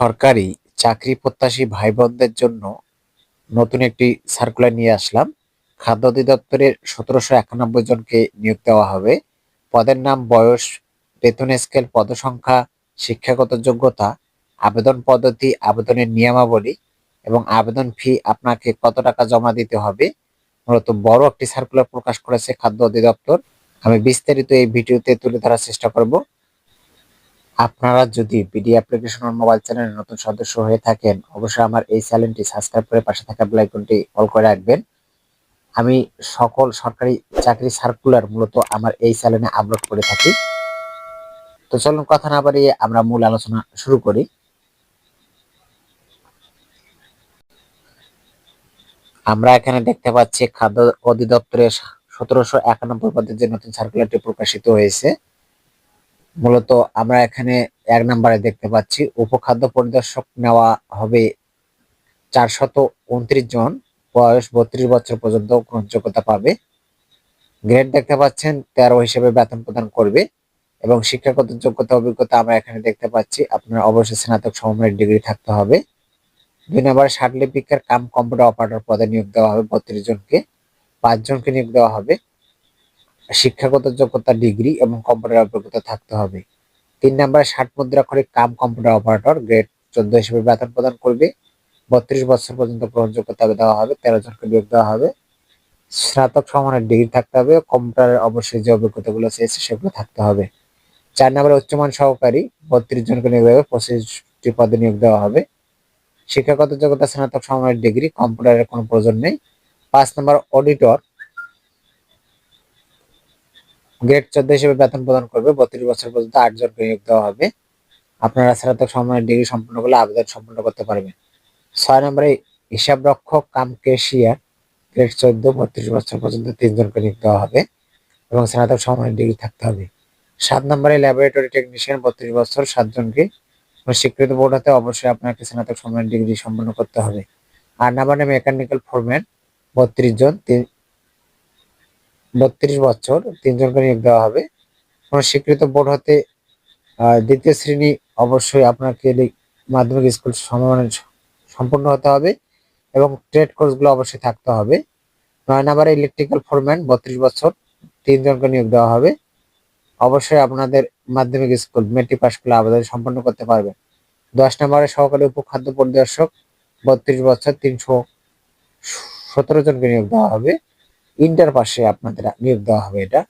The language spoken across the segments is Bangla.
সরকারি চাকরি প্রত্যাশী ভাই বোনদের জন্য নতুন একটি সার্কুলার নিয়ে আসলাম। খাদ্য অধিদপ্তরের সতেরোশো একানব্বই জনকে নিয়োগ দেওয়া হবে। পদের নাম বয়স, বেতন স্কেল পদসংখ্যা, শিক্ষাগত যোগ্যতা, আবেদন পদ্ধতি, আবেদনের নিয়মাবলী এবং আবেদন ফি আপনাকে কত টাকা জমা দিতে হবে। মূলত বড় একটি সার্কুলার প্রকাশ করেছে খাদ্য অধিদপ্তর। আমি বিস্তারিত এই ভিডিওতে তুলে ধরার চেষ্টা করব। আপনারা যদি বিডি অ্যাপ্লিকেশন মোবাইল চ্যানেলের নতুন সদস্য হয়ে থাকেন, অবশ্যই আমার এই চ্যানেলটি সাবস্ক্রাইব করে পাশে থাকা আইকনটি অল করে রাখবেন। আমি সকল সরকারি চাকরি সার্কুলার মূলত আমার এই চ্যানেলে আপলোড করে থাকি। তো চলুন কথা না বাড়িয়ে আমরা মূল আলোচনা শুরু করি। আমরা এখানে দেখতে পাচ্ছি খাদ্য অধিদপ্তরের সতেরোশো একানব্বই পদের যে নতুন সার্কুলারটি প্রকাশিত হয়েছে মূলত আমরা এখানে এক নম্বরে দেখতে পাচ্ছি, উপখাদ্য পরিদর্শক নেওয়া হবে চারশত উনত্রিশ জন, বয়স বত্রিশ বছর পর্যন্ত গ্রহণযোগ্যতা পাবে। গ্রেড দেখতে পাচ্ছেন, তেরো হিসেবে বেতন প্রদান করবে এবং শিক্ষাগত যোগ্যতা অভিজ্ঞতা আমরা এখানে দেখতে পাচ্ছি, আপনার অবশ্যই স্নাতক সমমানের ডিগ্রি থাকতে হবে। দুই নম্বরে লিপিকার কাম কম্পিউটার অপারেটর পদে নিয়োগ দেওয়া হবে, বত্রিশ জনকে, পাঁচ জনকে নিয়োগ দেওয়া হবে। শিক্ষাগত যোগ্যতা, ডিগ্রি এবং কম্পিউটার অভিজ্ঞতা থাকতে হবে। তিন নম্বরে, ষাট মুদ্রাক্ষরিক কাম কম্পিউটার অপারেটর গ্রেড চোদ্দ হিসেবে বেতন প্রদান করবে। বত্রিশ বছর পর্যন্ত গ্রহণযোগ্যতা দেওয়া হবে, তেরো জনকে নিয়োগ দেওয়া হবে। স্নাতক সমানের ডিগ্রি থাকতে হবে, কম্পিউটারের অবশ্যই যে অভিজ্ঞতাগুলো চেয়েছে সেগুলো থাকতে হবে। চার নম্বরে, উচ্চমান সহকারী বত্রিশ জনকে নিয়োগ দেওয়া হবে, পঁচিশটি পদে নিয়োগ দেওয়া হবে। শিক্ষাগত যোগ্যতা, স্নাতক সমানের ডিগ্রি, কম্পিউটারের কোনো প্রয়োজন নেই। পাঁচ নম্বর, অডিটর গ্রেড চোদ্দ হিসেবে বেতন প্রদান করবে, বত্রিশ বছর পর্যন্ত আট জনকে নিয়োগ দেওয়া হবে। আপনারা স্নাতক সমানের ডিগ্রি সম্পন্ন করলে আবেদন সম্পন্ন করতে পারবেন। ছয় নম্বরে হিসাব রক্ষক কাম কেশিয়ার গ্রেড চোদ্দ, বত্রিশ বছর পর্যন্ত তিনজনকে নিয়োগ দেওয়া হবে এবং স্নাতক সমানের ডিগ্রি থাকতে হবে। সাত নম্বরে ল্যাবরেটরি টেকনিশিয়ান বত্রিশ বছর সাতজনকে স্বীকৃত বোর্ড হতে অবশ্যই আপনাকে স্নাতক সমানের ডিগ্রি সম্পন্ন করতে হবে। আর নাম্বারে মেকানিক্যাল ফোরম্যান বত্রিশ জন বত্রিশ বছর তিনজনকে নিয়োগ দেওয়া হবে। কোন স্বীকৃত বোর্ড হতে দ্বিতীয় শ্রেণি অবশ্যই আপনাকে মাধ্যমিক স্কুল সমমানের সম্পূর্ণ হতে হবে এবং ট্রেড কোর্সগুলো অবশ্যই থাকতে হবে। নয় নম্বরে ইলেকট্রিক্যাল ফোরম্যান, বত্রিশ বছর তিনজনকে নিয়োগ দেওয়া হবে। অবশ্যই আপনাদের মাধ্যমিক স্কুল, মেট্রিক পাস করলে আবেদন সম্পন্ন করতে পারবেন। দশ নম্বরে সহকারী উপখাদ্য পরিদর্শক, বত্রিশ বছর তিনশো সতেরো জনকে নিয়োগ দেওয়া হবে। ইন্টার পাশে আপনাদের নিয়োগ দেওয়া হবে এটা।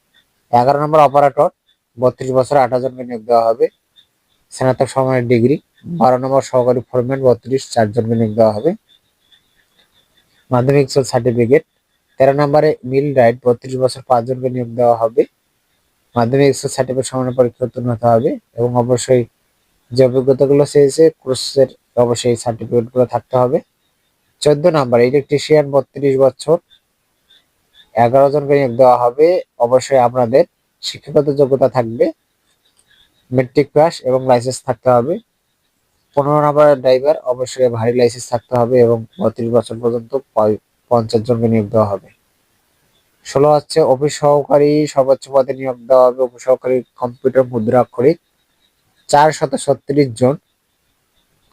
এগারো নম্বর অপারেটর বত্রিশ বছর আঠারো জনকে নিয়োগ দেওয়া হবে। স্নাতক সময়ের ডিগ্রি বারো নম্বর সহকারী ফরম্যান বত্রিশ চারজনকে নিয়োগ দেওয়া হবে। মাধ্যমিক সার্টিফিকেট তেরো নম্বরে মিল রাইট বত্রিশ বছর পাঁচজনকে নিয়োগ দেওয়া হবে। মাধ্যমিক সার্টিফিকেট সমানের পরীক্ষা উত্তীর্ণ হতে হবে এবং অবশ্যই যে অভিজ্ঞতাগুলো চেয়েছে কোর্সের অবশ্যই সার্টিফিকেটগুলো থাকতে হবে। চোদ্দ নম্বর ইলেকট্রিশিয়ান বত্রিশ বছর এগারো জনকে নিয়োগ দেওয়া হবে। অবশ্যই আপনাদের শিক্ষাগত যোগ্যতা থাকবে। মেট্রিক পাস এবং লাইসেন্স থাকতে হবে। পনেরো নম্বর ড্রাইভার অবশ্যই ভারী লাইসেন্স থাকতে হবে এবং বত্রিশ বছর পর্যন্ত পঞ্চাশ জনকে নিয়োগ দেওয়া হবে। ষোলো হচ্ছে অফিস সহকারী সর্বোচ্চ পদে নিয়োগ দেওয়া হবে। অফিস সহকারী কম্পিউটার মুদ্রা অক্ষরিক চার শত ছত্রিশ জন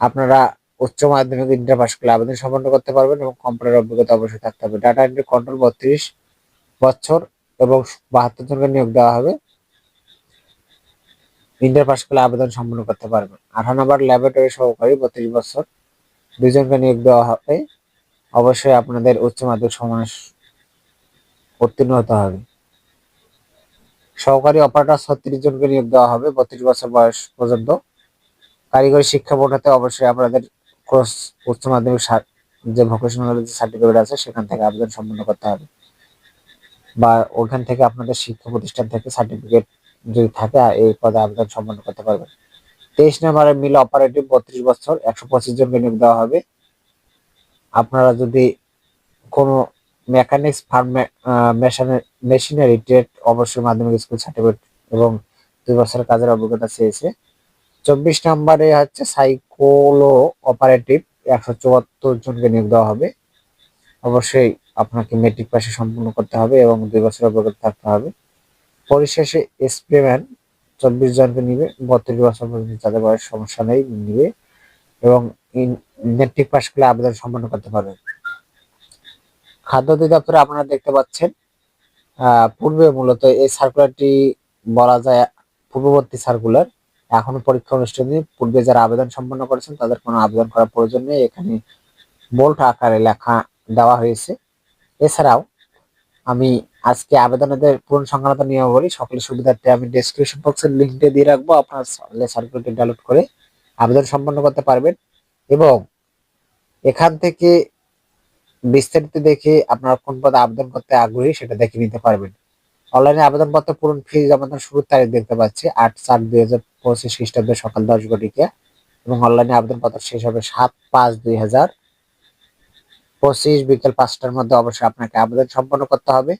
আপনারা উচ্চ মাধ্যমিক ইন্টার পাস করলে আবেদন সম্পন্ন করতে পারবেন এবং কম্পিউটার অভিজ্ঞতা অবশ্যই থাকতে হবে। ডাটা এন্ট্রি কন্ট্রোল বত্রিশ বছর এবং বাহাত্তর জনকে নিয়োগ দেওয়া হবে। ইন্টার পাস করলে আবেদন সম্পন্ন করতে পারবেন। আঠারো নম্বর ল্যাবরেটরি সহকারী বত্রিশ বছর। দুইজনকে নিয়োগ দেওয়া হবে। অবশ্যই আপনাদের উচ্চ মাধ্যমিক সমাজ উত্তীর্ণ হতে হবে। সহকারী অপারেটর ছত্রিশ জনকে নিয়োগ দেওয়া হবে বত্রিশ বছর বয়স পর্যন্ত। কারিগরি শিক্ষা বোর্ড হতে অবশ্যই আপনাদের কোর্স উচ্চ মাধ্যমিক যে ভোকেশনাল যে সার্টিফিকেট আছে, সেখান থেকে আবেদন সম্পন্ন করতে হবে। বা ওখান থেকে আপনাদের শিক্ষা প্রতিষ্ঠান থেকে সার্টিফিকেট যদি থাকে এই পদে আবেদন সম্পন্ন করতে পারবেন। তেইশ নম্বরের মিল অপারেটিভ বত্রিশ বছর, একশো পঁচিশ জনকে নিয়োগ দেওয়া হবে। আপনারা যদি কোনো মেকানিক্স ফার্ম মেশিনারি ট্রেড অবশ্যই মাধ্যমিক স্কুল সার্টিফিকেট এবং দুই বছরের কাজের অভিজ্ঞতা চেয়েছে। চব্বিশ নম্বরে হচ্ছে সাইকোলো অপারেটিভ একশো চুয়াত্তর জনকে নিয়োগ দেওয়া হবে। অবশ্যই আপনাকে মেট্রিক পাশে সম্পূর্ণ করতে হবে এবং দুই বছর অভিজ্ঞতা থাকতে হবে। পরিশেষে এসপি ম্যান চব্বিশ জনকে নিবে, বত্রিশ বছর পর্যন্ত যাদের বয়স সমস্যা নেই, নিবে এবং মেট্রিক পাস করলে আবেদন সম্পন্ন করতে পারবেন খাদ্য অধিদপ্তরে আপনারা দেখতে পাচ্ছেন পূর্বে মূলত এই সার্কুলারটি বলা যায় পূর্ববর্তী সার্কুলার এখন পরীক্ষা অনুষ্ঠিত নেই। পূর্বে যারা আবেদন সম্পন্ন করেছেন তাদের কোনো আবেদন করার প্রয়োজন নেই। এখানে বোল্ট আকারে লেখা দেওয়া হয়েছে। এছাড়াও, আমি আজকে আবেদনের পূরণ সংক্রান্ত নিয়মাবলী সকলের সুবিধার্থে আমি ডেসক্রিপশন বক্সের লিঙ্কটা দিয়ে রাখব, আপনার সার্কুলারটি ডাউনলোড করে আবেদন সম্পন্ন করতে পারবেন। এবং এখান থেকে বিস্তারিত দেখে আপনার কোন পদে আবেদন করতে আগ্রহী সেটা দেখে নিতে পারবেন। অনলাইনে আবেদনপত্র পূরণ ফি জমা শুরুর তারিখ দেখতে পাচ্ছি, আট চার দুই হাজার পঁচিশ খ্রিস্টাব্দে সকাল দশ ঘটিকা। এবং অনলাইনে আবেদনপত্র শেষ হবে সাত পাঁচ দুই হাজার। পঁচিশ বিকেল পাঁচটার মধ্যে অবশ্যই আপনাকে আবেদন সম্পন্ন করতে হবে।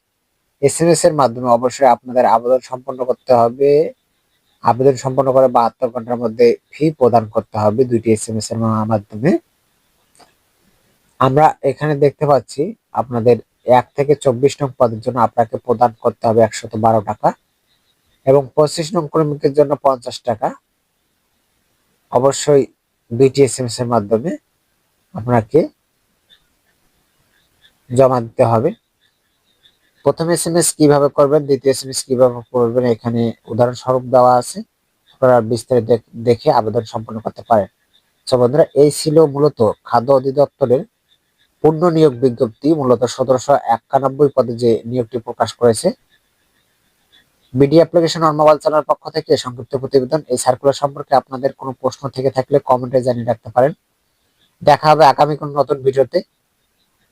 এস এম এস এর মাধ্যমে অবশ্যই আপনাদের আবেদন সম্পন্ন করতে হবে। আবেদন সম্পন্ন করে বাহাত্তর ঘণ্টার মধ্যে ফি প্রদান করতে হবে দুইটি এস এম এস এর মাধ্যমে। আমরা এখানে দেখতে পাচ্ছি আপনাদের এক থেকে চব্বিশ নং পদের জন্য আপনাকে প্রদান করতে হবে একশত বারো টাকা এবং পঁচিশ নং কর্মীকের জন্য পঞ্চাশ টাকা। অবশ্যই দুইটি এস এম এস এর মাধ্যমে আপনাকে জমা দিতে হবে। প্রথম এস এম এস কীভাবে করবেন, দ্বিতীয় এস এম এস কীভাবে করবেন, এখানে উদাহরণস্বরূপ দেওয়া আছে। আপনারা বিস্তারিত দেখ- আবেদন সম্পন্ন করতে পারেন। তো বন্ধুরা, এই ছিল মূলত খাদ্য অধিদপ্তরের পূর্ণ নিয়োগ বিজ্ঞপ্তি, মূলত সতেরোশো একানব্বই পদে যে নিয়োগটি প্রকাশ করেছে। বিডি অ্যাপ্লিকেশন অন চ্যানেল পক্ষ থেকে সংক্ষিপ্ত প্রতিবেদন। এই সার্কুলার সম্পর্কে আপনাদের কোনো প্রশ্ন থেকে থাকলে কমেন্টে জানিয়ে রাখতে পারেন। দেখা হবে আগামী কোনো নতুন ভিডিওতে।